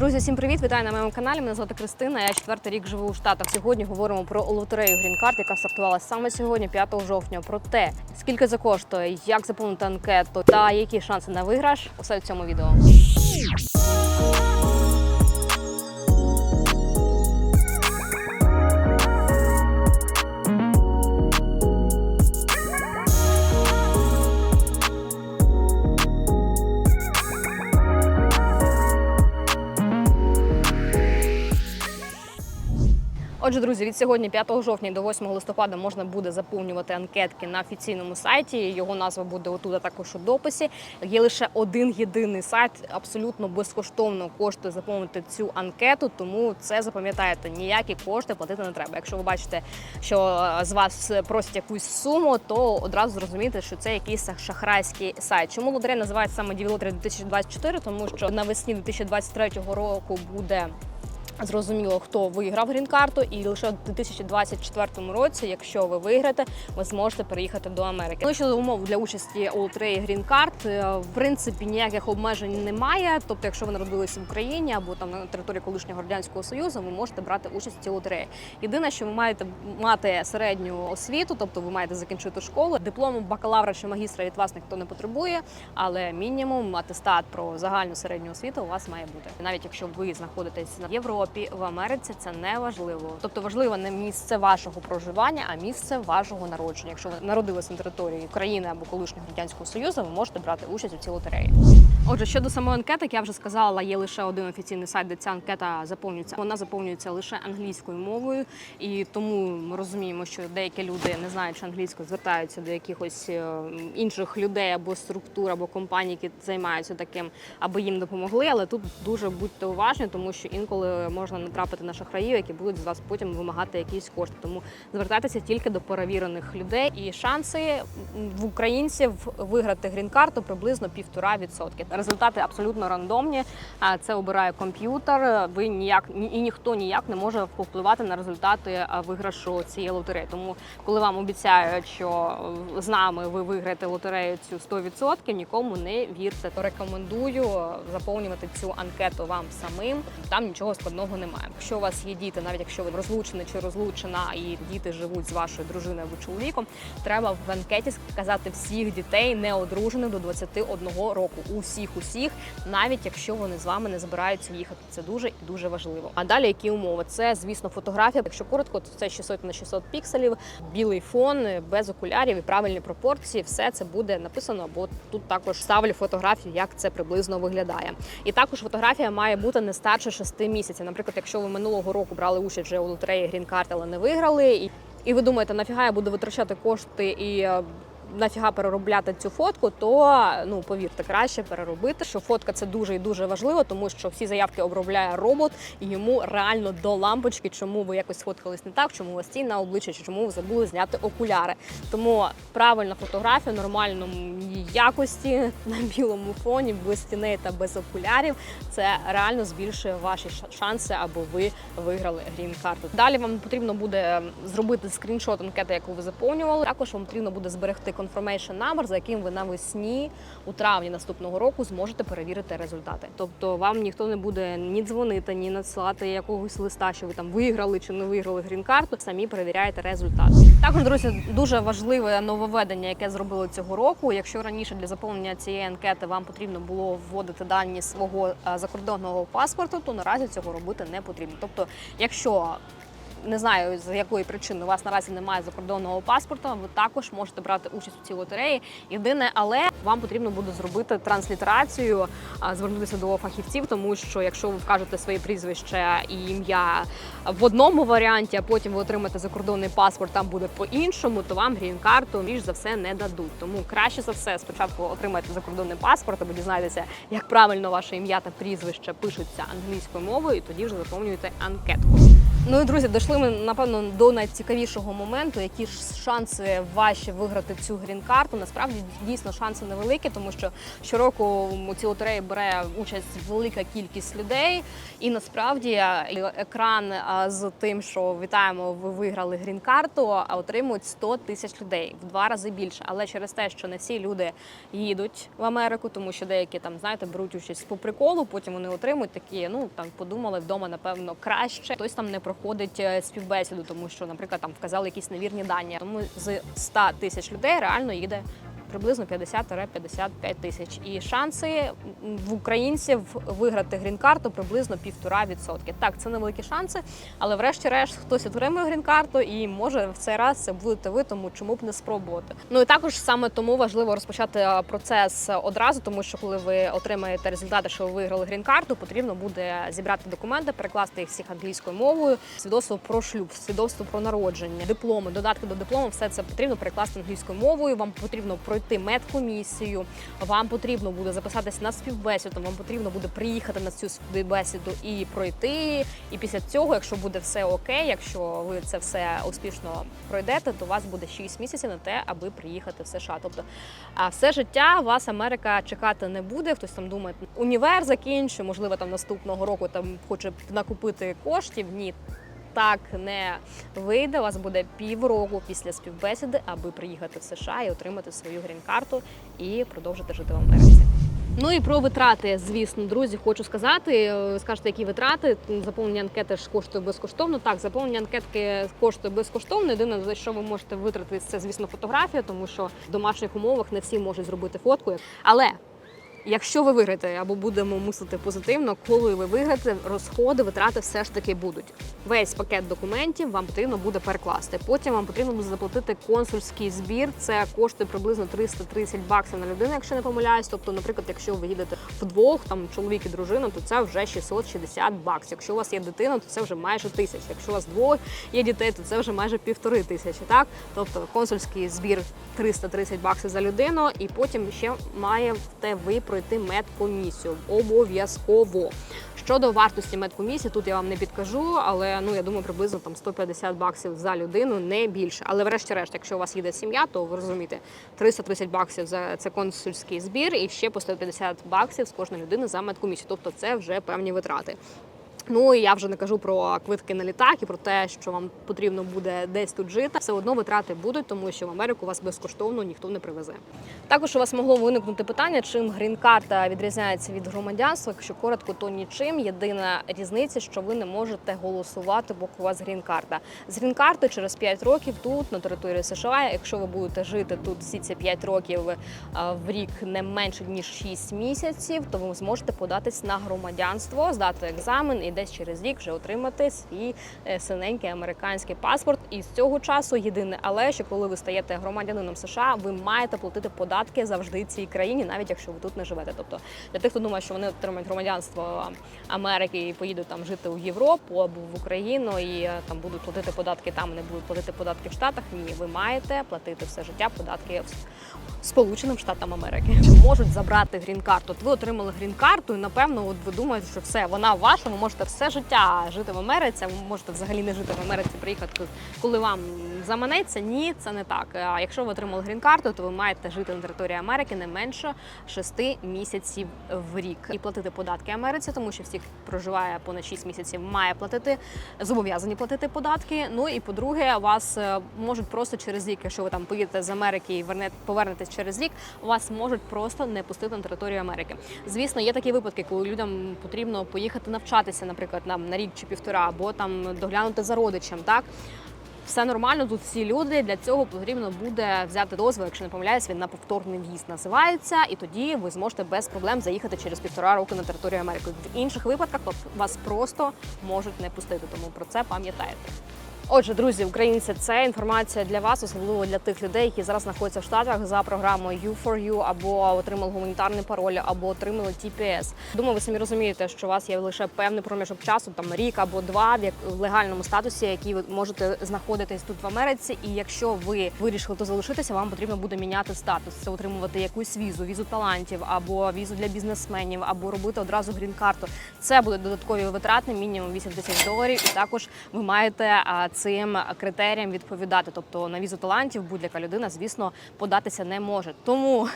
Друзі, всім привіт! Вітаю на моєму каналі. Мене звати Кристина. Я четвертий рік живу у Штатах. Сьогодні говоримо про лотерею Card, яка стартувала саме сьогодні, 5 жовтня. Про те, скільки це коштує, як заповнити анкету та які шанси на виграш. Усе в цьому відео. Отже, друзі, від сьогодні, 5 жовтня до 8 листопада, можна буде заповнювати анкетки на офіційному сайті. Його назва буде отут, а також у дописі. Є лише один єдиний сайт, абсолютно безкоштовно коштує заповнити цю анкету. Тому це запам'ятаєте, ніякі кошти платити не треба. Якщо ви бачите, що з вас просять якусь суму, то одразу зрозумієте, що це якийсь шахрайський сайт. Чому лотерея називається саме Дівілотері 2024? Тому що навесні 2023 року буде Зрозуміло, хто виграв грін-карту, і лише у 2024 році, якщо ви виграєте, ви зможете переїхати до Америки. Ну щодо умов для участі у лотереї грін-карт, е, в принципі ніяких обмежень немає. Тобто, якщо ви народилися в Україні або там на території колишнього радянського союзу, ви можете брати участь у цій лотереї. Єдине, що ви маєте мати середню освіту, тобто ви маєте закінчити школу. Диплому бакалавра чи магістра від вас ніхто не потребує, але мінімум атестат про загальну середню освіту у вас має бути, навіть якщо ви знаходитесь на Європі. В Америці це не важливо. Тобто важливо не місце вашого проживання, а місце вашого народження. Якщо ви народилися на території України або колишнього радянського союзу, ви можете брати участь у цій лотереї. Отже, щодо самої анкети, як я вже сказала, є лише один офіційний сайт, де ця анкета заповнюється. Вона заповнюється лише англійською мовою, і тому ми розуміємо, що деякі люди, не знаючи англійською, звертаються до якихось е, інших людей або структур, або компаній, які займаються таким, аби їм допомогли. Але тут дуже будьте уважні, тому що інколи можна натрапити на шахраїв, які будуть з вас потім вимагати якісь кошти. Тому звертайтеся тільки до перевірених людей. І шанси в українців виграти грін-карту приблизно півтора відсотки. Результати абсолютно рандомні. А це обирає комп'ютер. Ви ніяк ні- і ніхто ніяк не може повпливати на результати виграшу цієї лотереї. Тому, коли вам обіцяють, що е, з нами ви виграєте лотерею цю 100%, нікому не вірте. Рекомендую заповнювати цю анкету вам самим. Там нічого складного немає. Якщо у вас є діти, навіть якщо ви розлучені чи розлучена, і діти живуть з вашою дружиною або чоловіком, треба в анкеті сказати всіх дітей неодружених до 21 року. Усіх, усіх, навіть якщо вони з вами не збираються їхати. Це дуже і дуже важливо. А далі які умови? Це, звісно, фотографія. Якщо коротко, то це 600 на 600 пікселів, білий фон, без окулярів і правильні пропорції. Все це буде написано, бо тут також ставлю фотографію, як це приблизно виглядає. І також фотографія має бути не старше 6 місяців. Наприклад, якщо ви минулого року брали участь вже у лотереї Green Card, але не виграли, і, і ви думаєте, нафіга я буду витрачати кошти і. Нафіга переробляти цю фотку, то ну повірте, краще переробити. Що фотка це дуже і дуже важливо, тому що всі заявки обробляє робот, і йому реально до лампочки, чому ви якось сфоткались не так, чому у вас тінь на обличчі, чи чому ви забули зняти окуляри. Тому правильна фотографія нормальної якості на білому фоні, без тіней та без окулярів. Це реально збільшує ваші шанси, або ви виграли грін-карту. Далі вам потрібно буде зробити скріншот анкети, яку ви заповнювали. Також вам потрібно буде зберегти confirmation number, за яким ви навесні у травні наступного року зможете перевірити результати. Тобто вам ніхто не буде ні дзвонити, ні надсилати якогось листа, що ви там виграли чи не виграли грін-карту. Самі перевіряєте результат. Також, друзі, дуже важливе нововведення, яке зробили цього року. Якщо раніше для заповнення цієї анкети вам потрібно було вводити дані свого е, закордонного паспорту, то наразі цього робити не потрібно. Тобто, якщо не знаю з якої причини у вас наразі немає закордонного паспорта. Ви також можете брати участь у цій лотереї. Єдине, але вам потрібно буде зробити транслітерацію, звернутися до фахівців, тому що якщо ви вкажете своє прізвище і ім'я в одному варіанті, а потім ви отримаєте закордонний паспорт, там буде по-іншому, то вам грін-карту більш за все не дадуть. Тому краще за все спочатку отримайте закордонний паспорт, або дізнайтеся, як правильно ваше ім'я та прізвище пишуться англійською мовою, і тоді вже заповнюєте анкетку. Ну і друзі, дійшли ми напевно до найцікавішого моменту. Які ж шанси ваші виграти цю грін-карту? Насправді дійсно шанси невеликі, тому що щороку у цій лотереї бере участь велика кількість людей. І насправді екран з тим, що вітаємо, ви виграли грін-карту, а отримують 100 тисяч людей в два рази більше. Але через те, що не всі люди їдуть в Америку, тому що деякі там знаєте беруть участь по приколу, потім вони отримують такі. Ну там подумали вдома, напевно, краще. Хтось там не проходить е, співбесіду, тому що, наприклад, там вказали якісь невірні дані. Тому з 100 тисяч людей реально їде. Приблизно 50-55 тисяч. І шанси в українців виграти грін-карту приблизно півтора відсотки. Так, це невеликі шанси, але врешті-решт хтось отримує грін-карту і може в цей раз це будете ви, тому чому б не спробувати. Ну і також саме тому важливо розпочати процес одразу, тому що коли ви отримаєте результати, що ви виграли грін-карту, потрібно буде зібрати документи, перекласти їх всіх англійською мовою, свідоцтво про шлюб, свідоцтво про народження, дипломи, додатки до диплому, все це потрібно перекласти англійською мовою. Вам потрібно пройти медкомісію, вам потрібно буде записатись на співбесіду, вам потрібно буде приїхати на цю співбесіду і пройти. І після цього, якщо буде все окей, якщо ви це все успішно пройдете, то у вас буде 6 місяців на те, аби приїхати в США. Тобто, а все життя вас Америка чекати не буде. Хтось там думає, універ закінчу, можливо, там наступного року там хоче накупити коштів. Ні. Так не вийде. У вас буде півроку після співбесіди, аби приїхати в США і отримати свою грін-карту і продовжити жити в Америці. Ну і про витрати, звісно, друзі, хочу сказати. Е, Скажете, які витрати? Заповнення анкети ж коштує безкоштовно. Так, заповнення анкетки коштує безкоштовно. Єдине, за що ви можете витратити, це, звісно, фотографія, тому що в домашніх умовах не всі можуть зробити фотку. Але Якщо ви виграєте або будемо мусити позитивно, коли ви виграєте, розходи, витрати все ж таки будуть. Весь пакет документів вам потрібно буде перекласти. Потім вам потрібно буде заплатити консульський збір. Це коштує приблизно 330 баксів на людину, якщо не помиляюсь. Тобто, наприклад, якщо ви їдете вдвох, там чоловік і дружина, то це вже 660 баксів. Якщо у вас є дитина, то це вже майже тисяча. Якщо у вас двоє є дітей, то це вже майже півтори тисячі. Так, тобто консульський збір 330 баксів за людину, і потім ще маєте ви пройти медкомісію. Обов'язково. Щодо вартості медкомісії, тут я вам не підкажу, але ну я думаю, приблизно там 150 баксів за людину, не більше. Але врешті-решт, якщо у вас їде сім'я, то ви розумієте, 330 баксів за це консульський збір, і ще по 150 баксів з кожної людини за медкомісію. Тобто це вже певні витрати. Ну і я вже не кажу про квитки на літак і про те, що вам потрібно буде десь тут жити. Все одно витрати будуть, тому що в Америку вас безкоштовно ніхто не привезе. Також у вас могло виникнути питання, чим грін-карта відрізняється від громадянства. Якщо коротко, то нічим. Єдина різниця, що ви не можете голосувати, бо у вас грін-карта. З грін-карти через 5 років тут на території США. Якщо ви будете жити тут всі ці 5 років е, в рік не менше ніж 6 місяців, то ви зможете податись на громадянство, здати екзамен і десь через рік вже отримати свій е, синенький американський паспорт. І з цього часу єдине, але що коли ви стаєте громадянином США, ви маєте платити податки завжди цій країні, навіть якщо ви тут не живете. Тобто для тих, хто думає, що вони отримають громадянство Америки і поїдуть там жити у Європу або в Україну і е, там будуть платити податки там, не будуть платити податки в Штатах. Ні, ви маєте платити все життя податки в Сполученим Штатам Америки. Можуть забрати грін-карту. От ви отримали грін-карту, і напевно, от ви думаєте, що все, вона ваша, ви можете все життя жити в Америці, ви можете взагалі не жити в Америці, приїхати, коли вам заманеться. Ні, це не так. А якщо ви отримали грін-карту, то ви маєте жити на території Америки не менше 6 місяців в рік і платити податки Америці, тому що всіх проживає понад 6 місяців, має платити зобов'язані платити податки. Ну і по-друге, вас е, можуть просто через рік, якщо ви там поїдете з Америки і верне- повернетесь через рік, вас можуть просто не пустити на територію Америки. Звісно, є такі випадки, коли людям потрібно поїхати навчатися, наприклад, нам на рік чи півтора, або там доглянути за родичем. Так все нормально. Тут всі люди для цього потрібно буде взяти дозвіл, якщо не помиляюсь, він на повторний в'їзд називається, і тоді ви зможете без проблем заїхати через півтора року на територію Америки. В інших випадках вас просто можуть не пустити, тому про це пам'ятайте. Отже, друзі, українці, це інформація для вас, особливо для тих людей, які зараз знаходяться в Штатах за програмою U4U, або отримали гуманітарний пароль, або отримали TPS. Думаю, ви самі розумієте, що у вас є лише певний проміжок часу, там рік або два, в як в легальному статусі, який ви можете знаходитись тут в Америці. І якщо ви вирішили тут залишитися, вам потрібно буде міняти статус. Це отримувати якусь візу, візу талантів, або візу для бізнесменів, або робити одразу грін-карту. Це будуть додаткові витрати, мінімум 8 тисяч доларів. І також ви маєте цим критеріям відповідати. Тобто на візу талантів будь-яка людина, звісно, податися не може. Тому.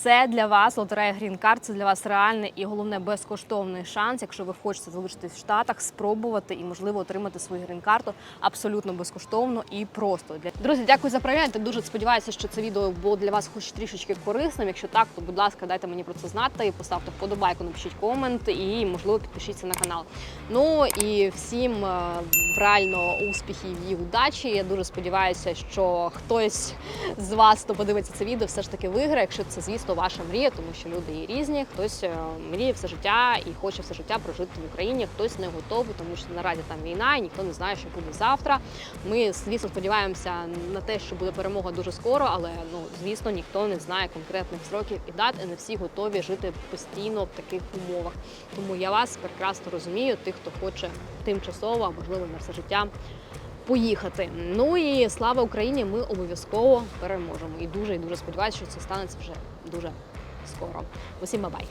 Це для вас лотерея Green Card, це для вас реальний і головне безкоштовний шанс, якщо ви хочете залишитись в Штатах, спробувати і можливо отримати свою грін-карту абсолютно безкоштовно і просто. Друзі, дякую за перегляд. Дуже сподіваюся, що це відео було для вас хоч трішечки корисним. Якщо так, то будь ласка, дайте мені про це знати. Поставте вподобайку, напишіть комент і можливо підпишіться на канал. Ну і всім е, реально успіхів і удачі. Я дуже сподіваюся, що хтось з вас, хто подивиться це відео, все ж таки виграє, якщо це, звісно, ваша мрія, тому що люди є різні. Хтось е, мріє все життя і хоче все життя прожити в Україні, хтось не готовий, тому що наразі там війна, і ніхто не знає, що буде завтра. Ми, звісно, сподіваємося на те, що буде перемога дуже скоро, але ну звісно, ніхто не знає конкретних сроків і дат, і не всі готові жити постійно в таких умовах. Тому я вас прекрасно розумію, тих, хто хоче тимчасово, а можливо на все життя поїхати. Ну і слава Україні! Ми обов'язково переможемо. І дуже і дуже сподіваюся, що це станеться вже дуже скоро. Усім бабай!